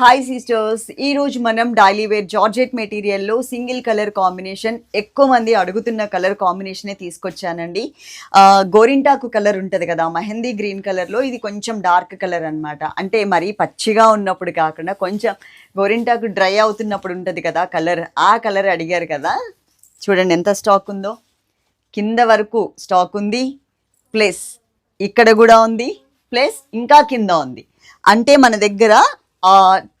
Hi sisters ఈ రోజు మనం డైలీ వేర్ జార్జెట్ మెటీరియల్లో సింగిల్ కలర్ కాంబినేషన్ ఎక్కువ మంది అడుగుతున్న కలర్ కాంబినేషనే తీసుకొచ్చానండి. గోరింటాకు కలర్ ఉంటుంది కదా మెహందీ గ్రీన్ కలర్లో ఇది కొంచెం డార్క్ కలర్ అనమాట అంటే మరీ పచ్చిగా ఉన్నప్పుడు కాకుండా కొంచెం గోరింటాకు డ్రై అవుతున్నప్పుడు ఉంటుంది కదా కలర్ ఆ కలర్ అడిగారు కదా. చూడండి ఎంత స్టాక్ ఉందో. కింద వరకు స్టాక్ ఉంది ప్లస్ ఇక్కడ కూడా ఉంది ప్లస్ ఇంకా కింద ఉంది. అంటే మన దగ్గర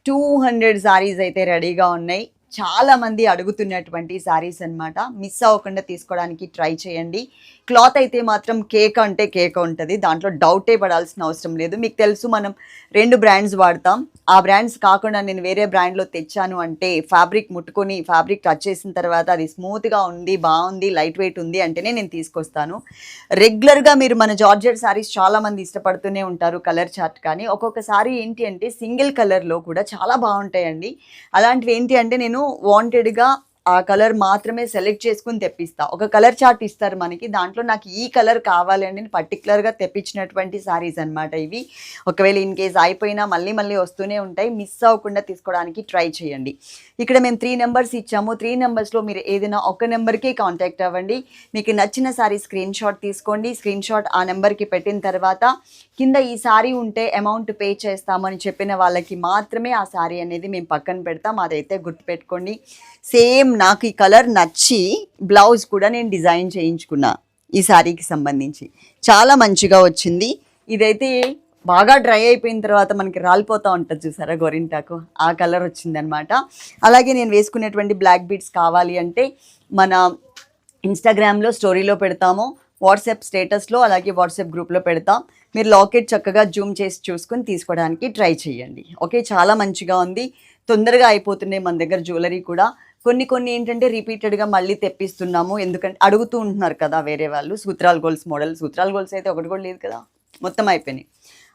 టూ హండ్రెడ్ సారీస్ అయితే రెడీగా ఉన్నాయి. చాలా మంది అడుగుతున్నటువంటి సారీస్ అన్నమాట. మిస్ అవ్వకుండా తీసుకోవడానికి ట్రై చేయండి. క్లాత్ అయితే మాత్రం కేక్ అంటే కేక్ ఉంటుంది. దాంట్లో డౌటే పడాల్సిన అవసరం లేదు. మీకు తెలుసు మనం రెండు బ్రాండ్స్ వాడతాం. ఆ బ్రాండ్స్ కాకుండా నేను వేరే బ్రాండ్లో తెచ్చాను అంటే ఫ్యాబ్రిక్ ముట్టుకొని ఫ్యాబ్రిక్ టచ్ చేసిన తర్వాత అది స్మూత్గా ఉంది బాగుంది లైట్ వెయిట్ ఉంది అంటేనే నేను తీసుకొస్తాను. రెగ్యులర్గా మీరు మన జార్జెట్ శారీస్ చాలామంది ఇష్టపడుతూనే ఉంటారు కలర్ చార్ట్ కానీ. ఒక్కొక్కసారి ఏంటి అంటే సింగిల్ కలర్లో కూడా చాలా బాగుంటాయండి. అలాంటివి ఏంటి అంటే నేను నేను వాంటెడ్గా ఆ కలర్ మాత్రమే సెలెక్ట్ చేసుకుని తెప్పిస్తా. ఒక కలర్ చార్ట్ ఇస్తారు మనకి. దాంట్లో నాకు ఈ కలర్ కావాలని నేను పర్టికులర్గా తెప్పించినటువంటి శారీస్ అన్నమాట ఇవి. ఒకవేళ ఇన్ కేస్ అయిపోయినా మళ్ళీ మళ్ళీ వస్తూనే ఉంటాయి. మిస్ అవ్వకుండా తీసుకోవడానికి ట్రై చేయండి. ఇక్కడ మేము త్రీ నెంబర్స్ ఇచ్చాము. త్రీ నెంబర్స్లో మీరు ఏదైనా ఒక నెంబర్కి కాంటాక్ట్ అవ్వండి. మీకు నచ్చిన సారీ స్క్రీన్ షాట్ తీసుకోండి. స్క్రీన్ షాట్ ఆ నెంబర్కి పెట్టిన తర్వాత కింద ఈ సారీ ఉంటే అమౌంట్ పే చేస్తామని చెప్పిన వాళ్ళకి మాత్రమే ఆ శారీ అనేది మేము పక్కన పెడతాం. అదైతే గుర్తుపెట్టుకోండి. సేమ్ నాకు ఈ కలర్ నచ్చి బ్లౌజ్ కూడా నేను డిజైన్ చేయించుకున్నా ఈ శారీకి సంబంధించి. చాలా మంచిగా వచ్చింది. ఇదైతే బాగా డ్రై అయిపోయిన తర్వాత మనకి రాలిపోతూ ఉంటుంది చూసారా గోరింటాకు? ఆ కలర్ వచ్చిందనమాట. అలాగే నేను వేసుకునేటువంటి బ్లాక్ బీడ్స్ కావాలి అంటే మన ఇన్స్టాగ్రామ్లో స్టోరీలో పెడతాము వాట్సాప్ స్టేటస్లో అలాగే వాట్సాప్ గ్రూప్లో పెడతాం. మీరు లాకెట్ చక్కగా జూమ్ చేసి చూసుకొని తీసుకోవడానికి ట్రై చేయండి. ఓకే చాలా మంచిగా ఉంది. తొందరగా అయిపోతున్నాయి మన దగ్గర జ్యువెలరీ కూడా. కొన్ని కొన్ని ఏంటంటే రిపీటెడ్గా మళ్ళీ తెప్పిస్తున్నాము. ఎందుకంటే అడుగుతూ ఉంటున్నారు కదా వేరే వాళ్ళు. సూత్రాల గోల్స్ మోడల్ సూత్రాల గోల్స్ అయితే ఒకటి కూడా లేదు కదా. మొత్తం అయిపోయినాయి.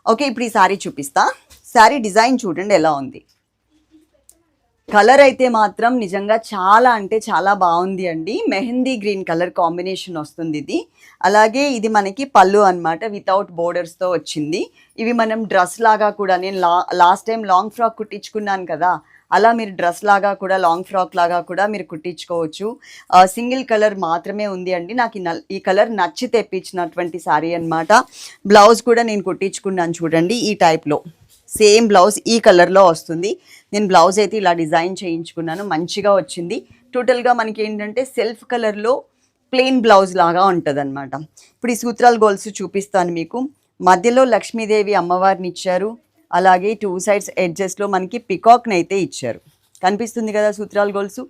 ఓకే ఇప్పుడు ఈ శారీ చూపిస్తా. శారీ డిజైన్ చూడండి ఎలా ఉంది. కలర్ అయితే మాత్రం నిజంగా చాలా అంటే చాలా బాగుంది అండి. మెహందీ గ్రీన్ కలర్ కాంబినేషన్ వస్తుంది ఇది. అలాగే ఇది మనకి పళ్ళు అన్నమాట వితౌట్ బోర్డర్స్తో వచ్చింది. ఇవి మనం డ్రెస్ లాగా కూడా నేను లా లాస్ట్ టైం లాంగ్ ఫ్రాక్ కుట్టించుకున్నాను కదా. అలా మీరు డ్రెస్ లాగా కూడా లాంగ్ ఫ్రాక్ లాగా కూడా మీరు కుట్టించుకోవచ్చు. సింగిల్ కలర్ మాత్రమే ఉంది అండి. నాకు ఈ నల్- ఈ కలర్ నచ్చి తెప్పించినటువంటి శారీ అన్నమాట. బ్లౌజ్ కూడా నేను కుట్టించుకున్నాను చూడండి ఈ టైప్లో. సేమ్ బ్లౌజ్ ఈ కలర్లో వస్తుంది. నేను బ్లౌజ్ అయితే ఇలా డిజైన్ చేయించుకున్నాను. మంచిగా వచ్చింది. టోటల్గా మనకి ఏంటంటే సెల్ఫ్ కలర్లో ప్లెయిన్ బ్లౌజ్ లాగా ఉంటుంది అనమాట ఇప్పుడు ఈ సూత్రాల గోల్స్ చూపిస్తాను మీకు. మధ్యలో లక్ష్మీదేవి అమ్మవారిని ఇచ్చారు. అలాగే టూ సైడ్స్ ఎడ్జెస్లో మనకి పికాక్ని అయితే ఇచ్చారు. కనిపిస్తుంది కదా సూత్రాల గోల్సు?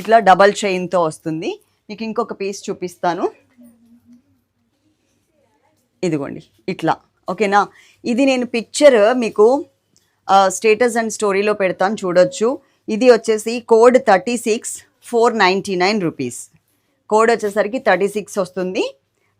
ఇట్లా డబల్ చైన్తో వస్తుంది. మీకు ఇంకొక పీస్ చూపిస్తాను. ఇదిగోండి ఇట్లా. ఓకేనా? ఇది నేను పిక్చర్ మీకు స్టేటస్ అండ్ స్టోరీలో పెడతాను చూడొచ్చు. ఇది వచ్చేసి code thirty six four ninety nine rupees code వచ్చేసరికి థర్టీ సిక్స్ వస్తుంది.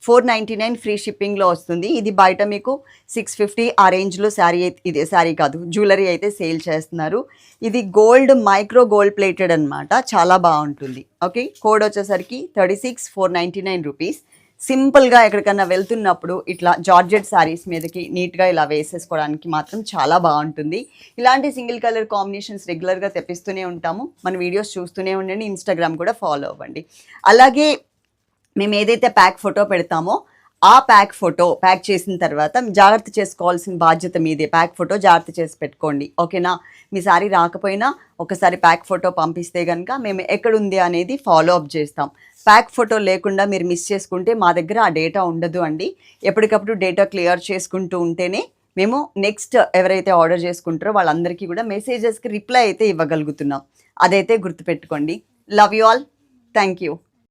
ఫోర్ నైంటీ నైన్ ఫ్రీ షిప్పింగ్లో వస్తుంది. ఇది బయట మీకు సిక్స్ ఫిఫ్టీ ఆ రేంజ్లో శారీ అయితే ఇదే శారీ కాదు జ్యువెలరీ అయితే సేల్ చేస్తున్నారు. ఇది గోల్డ్ మైక్రో గోల్డ్ ప్లేటెడ్ అనమాట చాలా బాగుంటుంది. ఓకే? కోడ్ వచ్చేసరికి thirty six four ninety nine rupees. సింపుల్గా ఎక్కడికన్నా వెళ్తున్నప్పుడు ఇట్లా జార్జెట్ శారీస్ మీదకి నీట్గా ఇలా వేసేసుకోవడానికి మాత్రం చాలా బాగుంటుంది. ఇలాంటి సింగిల్ కలర్ కాంబినేషన్స్ రెగ్యులర్గా తెప్పిస్తూనే ఉంటాము. మన వీడియోస్ చూస్తూనే ఉండండి. ఇన్స్టాగ్రామ్ కూడా ఫాలో అవ్వండి. అలాగే మేము ఏదైతే ప్యాక్ ఫోటో పెడతామో ఆ ప్యాక్ ఫోటో ప్యాక్ చేసిన తర్వాత జాగ్రత్త చేసుకోవాల్సిన బాధ్యత మీదే. ప్యాక్ ఫోటో జాగ్రత్త చేసి పెట్టుకోండి. ఓకేనా? మీ సారీ రాకపోయినా ఒకసారి ప్యాక్ ఫోటో పంపిస్తే కనుక మేము ఎక్కడుంది అనేది ఫాలో అప్ చేస్తాం. ప్యాక్ ఫోటో లేకుండా మీరు మిస్ చేసుకుంటే మా దగ్గర ఆ డేటా ఉండదు అండి. ఎప్పటికప్పుడు డేటా క్లియర్ చేసుకుంటూ ఉంటేనే మేము నెక్స్ట్ ఎవరైతే ఆర్డర్ చేసుకుంటారో వాళ్ళందరికీ కూడా మెసేజెస్కి రిప్లై అయితే ఇవ్వగలుగుతున్నాం. అదైతే గుర్తుపెట్టుకోండి. Love you all thank you